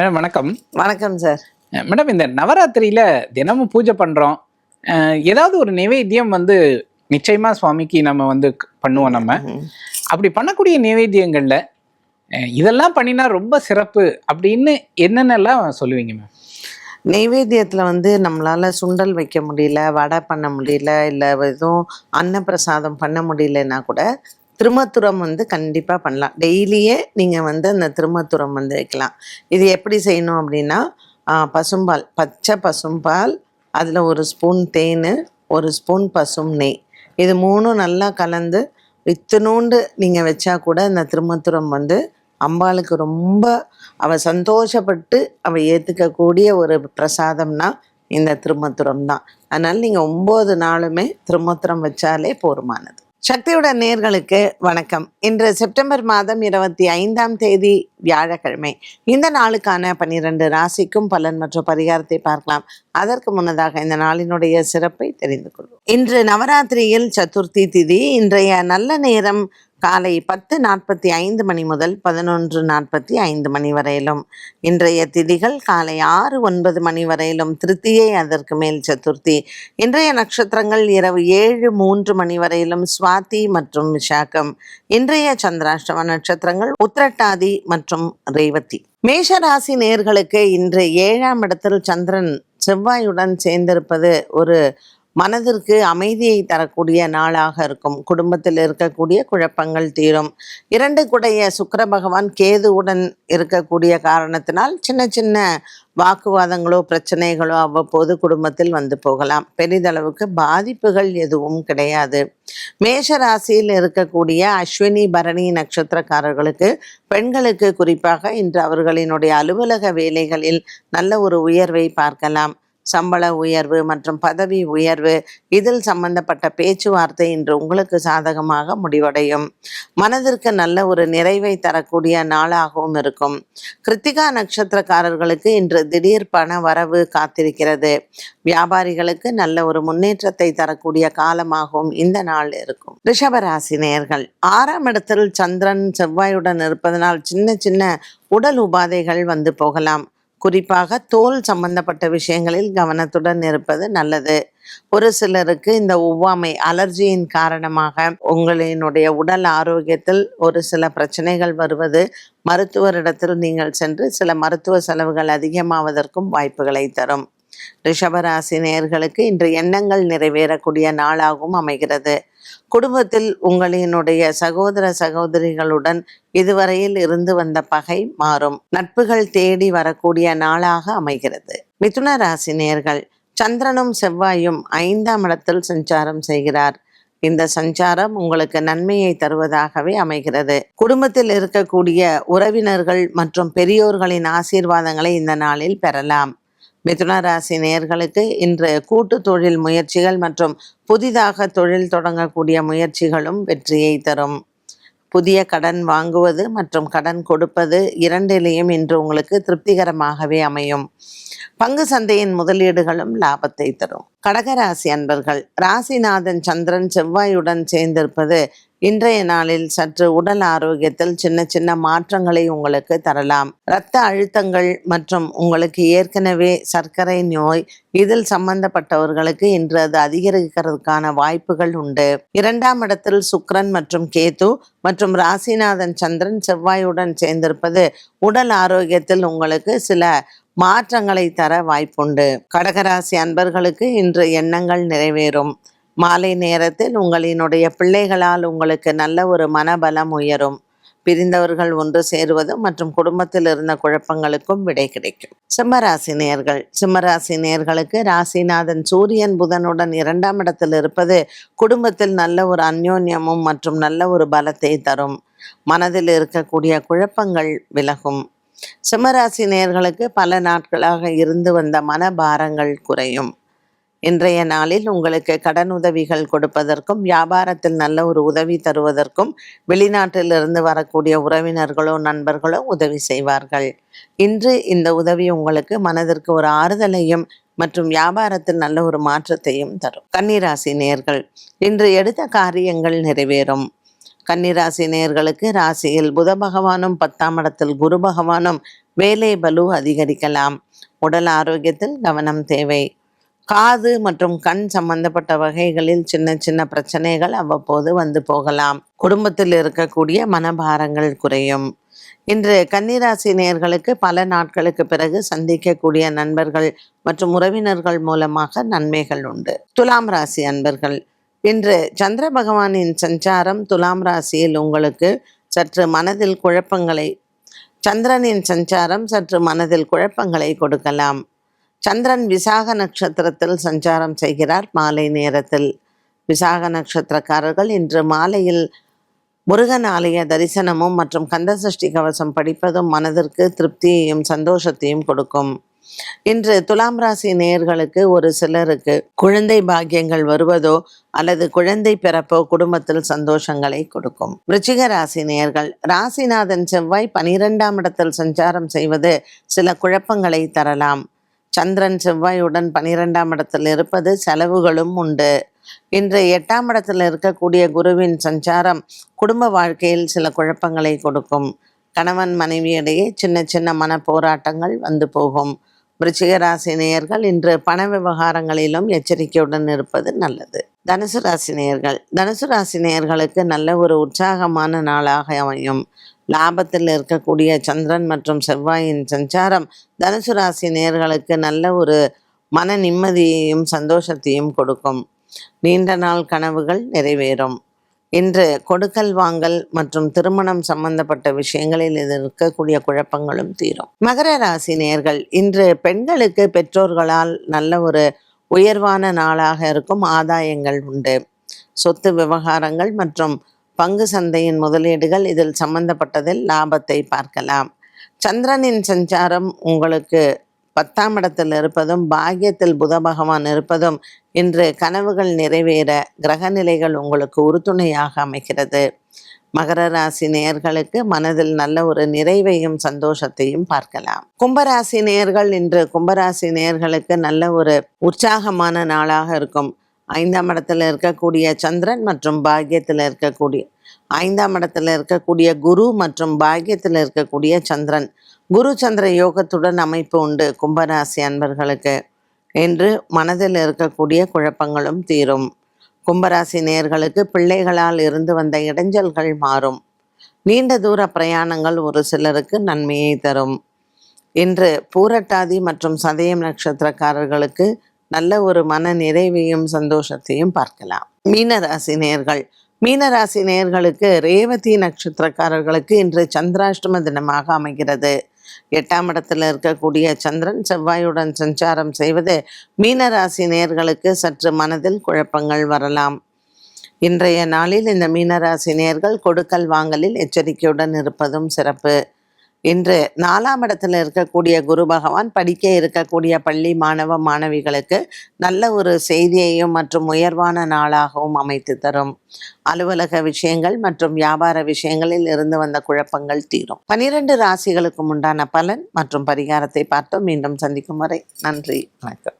Madam வணக்கம். வணக்கம் sir madam இந்த நவராத்திரியில தினமும் பூஜை பண்றோம். ஏதாவது ஒரு நிவேத்தியம் வந்து நிச்சயமா சுவாமிக்கு நம்ம வந்து பண்ணுவோம் நம்ம. அப்படி பண்ணக்கூடிய நிவேத்தியங்கள்ல இதெல்லாம் பண்ணினா ரொம்ப சிறப்பு அப்படின்னு என்னென்னலாம் சொல்லுவீங்க மேம்? நெய்வேத்தியத்தில் வந்து நம்மளால் சுண்டல் வைக்க முடியல வடை பண்ண முடியல இல்லை எதுவும் அன்னப்பிரசாதம் பண்ண முடியலன்னா கூட திருமத்துரம் வந்து கண்டிப்பாக பண்ணலாம். டெய்லியே நீங்கள் வந்து அந்த திருமத்துரம் வந்து வைக்கலாம். இது எப்படி செய்யணும் அப்படின்னா பசும்பால் பச்சை பசும்பால் அதில் ஒரு ஸ்பூன் தேன் ஒரு ஸ்பூன் பசும் நெய். இது மூணும் நல்லா கலந்து இத்தினூண்டு நீங்கள் வச்சா கூட இந்த திருமத்துரம் வந்து அம்பாளுக்கு ரொம்ப அவ சந்தோஷப்பட்டு அவ ஏற்றுக்கக்கூடிய ஒரு பிரசாதம்னா இந்த திருமத்துரம் தான். அதனால் நீங்கள் ஒம்பது நாளுமே திருமத்துரம் வச்சாலே போதுமானது. சக்தியோட நேர்களுக்கு வணக்கம். இன்று செப்டம்பர் மாதம் இருபத்தி ஐந்தாம் தேதி வியாழக்கிழமை. இந்த நாளுக்கான பன்னிரண்டு ராசிக்கும் பலன் மற்றும் பரிகாரத்தை பார்க்கலாம். அதற்கு முன்னதாக இந்த நாளினுடைய சிறப்பை தெரிந்து கொள்வோம். இன்று நவராத்திரியில் சதுர்த்தி திதி. இன்றைய நல்ல நேரம் காலை பத்து நாற்பத்தி ஐந்து மணி முதல் பதினொன்று நாற்பத்தி ஐந்து மணி வரையிலும். இன்றைய திதிகள் காலை ஆறு ஒன்பது மணி வரையிலும். திருத்தியை அதற்கு மேல் சதுர்த்தி. இன்றைய நட்சத்திரங்கள் இரவு ஏழு மூன்று மணி வரையிலும் சுவாதி மற்றும் விசாகம். இன்றைய சந்திராஷ்டம நட்சத்திரங்கள் உத்திரட்டாதி மற்றும் ரேவதி. மேஷராசி நேர்களுக்கு இன்று ஏழாம் இடத்தில் சந்திரன் செவ்வாயுடன் சேர்ந்திருப்பது ஒரு மனதிற்கு அமைதியை தரக்கூடிய நாளாக இருக்கும். குடும்பத்தில் இருக்கக்கூடிய குழப்பங்கள் தீரும். இரண்டு குடைய சுக்கர பகவான் கேதுவுடன் இருக்கக்கூடிய காரணத்தினால் சின்ன சின்ன வாக்குவாதங்களோ பிரச்சனைகளோ அவ்வப்போது குடும்பத்தில் வந்து போகலாம். பெரிதளவுக்கு பாதிப்புகள் எதுவும் கிடையாது. மேஷ ராசியில் இருக்கக்கூடிய அஸ்வினி பரணி நட்சத்திரக்காரர்களுக்கு பெண்களுக்கு குறிப்பாக இன்று அவர்களினுடைய அலுவலக வேலைகளில் நல்ல ஒரு உயர்வை பார்க்கலாம். சம்பள உயர்வு மற்றும் பதவி உயர்வு இதில் சம்பந்தப்பட்ட பேச்சுவார்த்தை இன்று உங்களுக்கு சாதகமாக முடிவடையும். மனதிற்கு நல்ல ஒரு நிறைவை தரக்கூடிய நாளாகவும் இருக்கும். கிருத்திகா நட்சத்திரக்காரர்களுக்கு இன்று திடீர் பண வரவு காத்திருக்கிறது. வியாபாரிகளுக்கு நல்ல ஒரு முன்னேற்றத்தை தரக்கூடிய காலமாகவும் இந்த நாள் இருக்கும். ரிஷபராசி நேர்கள் ஆறாம் இடத்தில் சந்திரன் செவ்வாயுடன் இருப்பதனால் சின்ன சின்ன உடல் உபாதைகள் வந்து போகலாம். குறிப்பாக தோல் சம்பந்தப்பட்ட விஷயங்களில் கவனத்துடன் இருப்பது நல்லது. ஒரு சிலருக்கு இந்த ஒவ்வாமை அலர்ஜியின் காரணமாக உங்களினுடைய உடல் ஆரோக்கியத்தில் ஒரு சில பிரச்சனைகள் வருவது மருத்துவரிடத்தில் நீங்கள் சென்று சில மருத்துவ செலவுகள் அதிகமாவதற்கும் வாய்ப்புகளை தரும். ரிஷபராசி நேர்களுக்கு இன்று எண்ணங்கள் நிறைவேறக்கூடிய நாளாகவும் அமைகிறது. குடும்பத்தில் உங்களினுடைய சகோதர சகோதரிகளுடன் இதுவரையில் இருந்து வந்த பகை மாறும். நட்புகள் தேடி வரக்கூடிய நாளாக அமைகிறது. மிதுன ராசி நேர்கள் சந்திரனும் செவ்வாயும் ஐந்தாம் இடத்தில் சஞ்சாரம் செய்கிறார். இந்த சஞ்சாரம் உங்களுக்கு நன்மையை தருவதாகவே அமைகிறது. குடும்பத்தில் இருக்கக்கூடிய உறவினர்கள் மற்றும் பெரியோர்களின் ஆசீர்வாதங்களை இந்த நாளில் பெறலாம். மிதுன ராசி நேயர்களுக்கு இன்று கூட்டு தொழில் முயற்சிகள் மற்றும் புதிதாக தொழில் தொடங்கக்கூடிய முயற்சிகளும் வெற்றியை தரும். புதிய கடன் வாங்குவது மற்றும் கடன் கொடுப்பது இரண்டிலேயும் இன்று உங்களுக்கு திருப்திகரமாகவே அமையும். பங்கு சந்தையின் முதலீடுகளும் லாபத்தை தரும். கடகராசி அன்பர்கள் ராசிநாதன் சந்திரன் செவ்வாயுடன் சேர்ந்திருப்பது இன்றைய நாளில் சற்று உடல் ஆரோக்கியத்தில் சின்ன சின்ன மாற்றங்களை உங்களுக்கு தரலாம். இரத்த அழுத்தங்கள் மற்றும் உங்களுக்கு ஏற்கனவே சர்க்கரை நோய் இதில் சம்பந்தப்பட்டவர்களுக்கு இன்று அது அதிகரிக்கிறதுக்கான வாய்ப்புகள் உண்டு. இரண்டாம் இடத்தில் சுக்ரன் மற்றும் கேது மற்றும் ராசிநாதன் சந்திரன் செவ்வாயுடன் சேர்ந்திருப்பது உடல் ஆரோக்கியத்தில் உங்களுக்கு சில மாற்றங்களை தர வாய்ப்புண்டு. கடகராசி அன்பர்களுக்கு இன்று எண்ணங்கள் நிறைவேறும். மாலை நேரத்தில் உங்களினுடைய பிள்ளைகளால் உங்களுக்கு நல்ல ஒரு மனபலம் உயரும். பிரிந்தவர்கள் ஒன்று சேருவதும் மற்றும் குடும்பத்தில் இருந்த குழப்பங்களுக்கும் விடை கிடைக்கும். சிம்மராசி நேர்கள். சிம்மராசி நேயர்களுக்கு ராசிநாதன் சூரியன் புதனுடன் இரண்டாம் இடத்தில் இருப்பது குடும்பத்தில் நல்ல ஒரு அந்யோன்யமும் மற்றும் நல்ல ஒரு பலத்தை தரும். மனதில் இருக்கக்கூடிய குழப்பங்கள் விலகும். சிம்மராசி நேர்களுக்கு பல நாட்களாக இருந்து வந்த மனபாரங்கள் குறையும். இன்றைய நாளில் உங்களுக்கு கடன் உதவிகள் கொடுப்பதற்கும் வியாபாரத்தில் நல்ல ஒரு உதவி தருவதற்கும் வெளிநாட்டிலிருந்து வரக்கூடிய உறவினர்களோ நண்பர்களோ உதவி செய்வார்கள். இன்று இந்த உதவி உங்களுக்கு மனதிற்கு ஒரு ஆறுதலையும் மற்றும் வியாபாரத்தில் நல்ல ஒரு மாற்றத்தையும் தரும். கன்னிராசி நேர்கள் இன்று எடுத்த காரியங்கள் நிறைவேறும். கன்னிராசி நேயர்களுக்கு ராசியில் புத பகவானும் பத்தாம் இடத்தில் குரு பகவானும் வேலை பலு அதிகரிக்கலாம். உடல் ஆரோக்கியத்தில் கவனம் தேவை. காது மற்றும் கண் சம்பந்தப்பட்ட வகைகளில் சின்ன சின்ன பிரச்சனைகள் அவ்வப்போது வந்து போகலாம். குடும்பத்தில் இருக்கக்கூடிய மனபாரங்கள் குறையும். இன்று கன்னிராசி நேர்களுக்கு பல நாட்களுக்கு பிறகு சந்திக்கக்கூடிய நண்பர்கள் மற்றும் உறவினர்கள் மூலமாக நன்மைகள் உண்டு. துலாம் ராசி அன்பர்கள் இன்று சந்திர பகவானின் சஞ்சாரம் துலாம் ராசியில் உங்களுக்கு சற்று மனதில் குழப்பங்களை சந்திரனின் சஞ்சாரம் சற்று மனதில் குழப்பங்களை கொடுக்கலாம். சந்திரன் விசாக நட்சத்திரத்தில் சஞ்சாரம் செய்கிறார். மாலை நேரத்தில் விசாக நட்சத்திரக்காரர்கள் இன்று மாலையில் முருகன் ஆலய தரிசனமும் மற்றும் கந்தசஷ்டி கவசம் படிப்பதும் மனதிற்கு திருப்தியையும் சந்தோஷத்தையும் கொடுக்கும். இன்று துலாம் ராசி நேயர்களுக்கு ஒரு சிலருக்கு குழந்தை பாக்கியங்கள் வருவதோ அல்லது குழந்தை பிறப்போ குடும்பத்தில் சந்தோஷங்களை கொடுக்கும். விருச்சிக ராசி நேயர்கள் ராசிநாதன் செவ்வாய் பனிரெண்டாம் இடத்தில் சஞ்சாரம் செய்வது சில குழப்பங்களை தரலாம். சந்திரன் செவ்வாயுடன் பனிரெண்டாம் இடத்தில் இருப்பது செலவுகளும் உண்டு. இன்று எட்டாம் இடத்தில் இருக்கக்கூடிய குருவின் சஞ்சாரம் குடும்ப வாழ்க்கையில் சில குழப்பங்களை கொடுக்கும். கணவன் மனைவியிடையே சின்ன சின்ன மன போராட்டங்கள் வந்து போகும். விருச்சிக ராசி நேயர்கள் இன்று பண விவகாரங்களிலும் எச்சரிக்கையுடன் இருப்பது நல்லது. தனுசு ராசி நேயர்கள் தனுசு ராசி நேயர்களுக்கு நல்ல ஒரு உற்சாகமான நாளாக அமையும். லாபத்தில் இருக்கக்கூடிய சந்திரன் மற்றும் செவ்வாயின் சஞ்சாரம் தனுசு ராசி நேயர்களுக்கு நல்ல ஒரு மன நிம்மதியையும் சந்தோஷத்தையும் கொடுக்கும். நீண்ட நாள் கனவுகள் நிறைவேறும். இன்று கொடுக்கல் வாங்கல் மற்றும் திருமணம் சம்பந்தப்பட்ட விஷயங்களில் இது இருக்கக்கூடிய குழப்பங்களும் தீரும். மகர ராசி நேர்கள் இன்று பெண்களுக்கு பெற்றோர்களால் நல்ல ஒரு உயர்வான நாளாக இருக்கும் ஆதாயங்கள் உண்டு. சொத்து விவகாரங்கள் மற்றும் பங்கு சந்தையின் முதலீடுகள் இதில் சம்பந்தப்பட்டதில் லாபத்தை பார்க்கலாம். சந்திரனின் சஞ்சாரம் உங்களுக்கு பத்தாம் இடத்தில் இருப்பதும் பாக்கியத்தில் புத பகவான் இருப்பதும் இன்று கனவுகள் நிறைவேற கிரகநிலைகள் உங்களுக்கு உறுதுணையாக அமைகிறது. மகர ராசி நேயர்களுக்கு மனதில் நல்ல ஒரு நிறைவையும் சந்தோஷத்தையும் பார்க்கலாம். கும்பராசி நேயர்கள் இன்று கும்பராசி நேயர்களுக்கு நல்ல ஒரு உற்சாகமான நாளாக இருக்கும். ஐந்தாம் இடத்துல இருக்கக்கூடிய சந்திரன் மற்றும் பாக்கியத்தில் இருக்கக்கூடிய ஐந்தாம் இடத்துல இருக்கக்கூடிய குரு மற்றும் பாக்கியத்தில் இருக்கக்கூடிய சந்திரன். குரு சந்திர யோகத்துடன் அமைப்பு உண்டு. கும்பராசி அன்பர்களுக்கு என்று மனதில் இருக்கக்கூடிய குழப்பங்களும் தீரும். கும்பராசி நேர்களுக்கு பிள்ளைகளால் இருந்து வந்த இடைஞ்சல்கள் மாறும். நீண்ட தூர பிரயாணங்கள் ஒரு சிலருக்கு நன்மையை தரும். இன்று பூரட்டாதி மற்றும் சதயம் நட்சத்திரக்காரர்களுக்கு நல்ல ஒரு மன நிறைவையும் சந்தோஷத்தையும் பார்க்கலாம். மீனராசி நேர்கள். மீனராசி நேயர்களுக்கு ரேவதி நட்சத்திரக்காரர்களுக்கு இன்று சந்திராஷ்டம தினமாக அமைகிறது. எட்டாம் இடத்தில் இருக்கக்கூடிய சந்திரன் செவ்வாயுடன் சஞ்சாரம் செய்வது மீனராசி நேர்களுக்கு சற்று மனதில் குழப்பங்கள் வரலாம். இன்றைய நாளில் இந்த மீனராசி நேர்கள் கொடுக்கல் வாங்கலில் எச்சரிக்கையுடன் இருப்பதும் சிறப்பு. இன்று நாலாம் இடத்துல இருக்கக்கூடிய குரு பகவான் படிக்க இருக்கக்கூடிய பள்ளி மாணவ மாணவிகளுக்கு நல்ல ஒரு செய்தியையும் மற்றும் உயர்வான நாளாகவும் அமைத்து தரும். அலுவலக விஷயங்கள் மற்றும் வியாபார விஷயங்களில் இருந்து வந்த குழப்பங்கள் தீரும். பனிரெண்டு ராசிகளுக்கும் உண்டான பலன் மற்றும் பரிகாரத்தை பார்த்தோம். மீண்டும் சந்திக்கும் வரை நன்றி. வணக்கம்.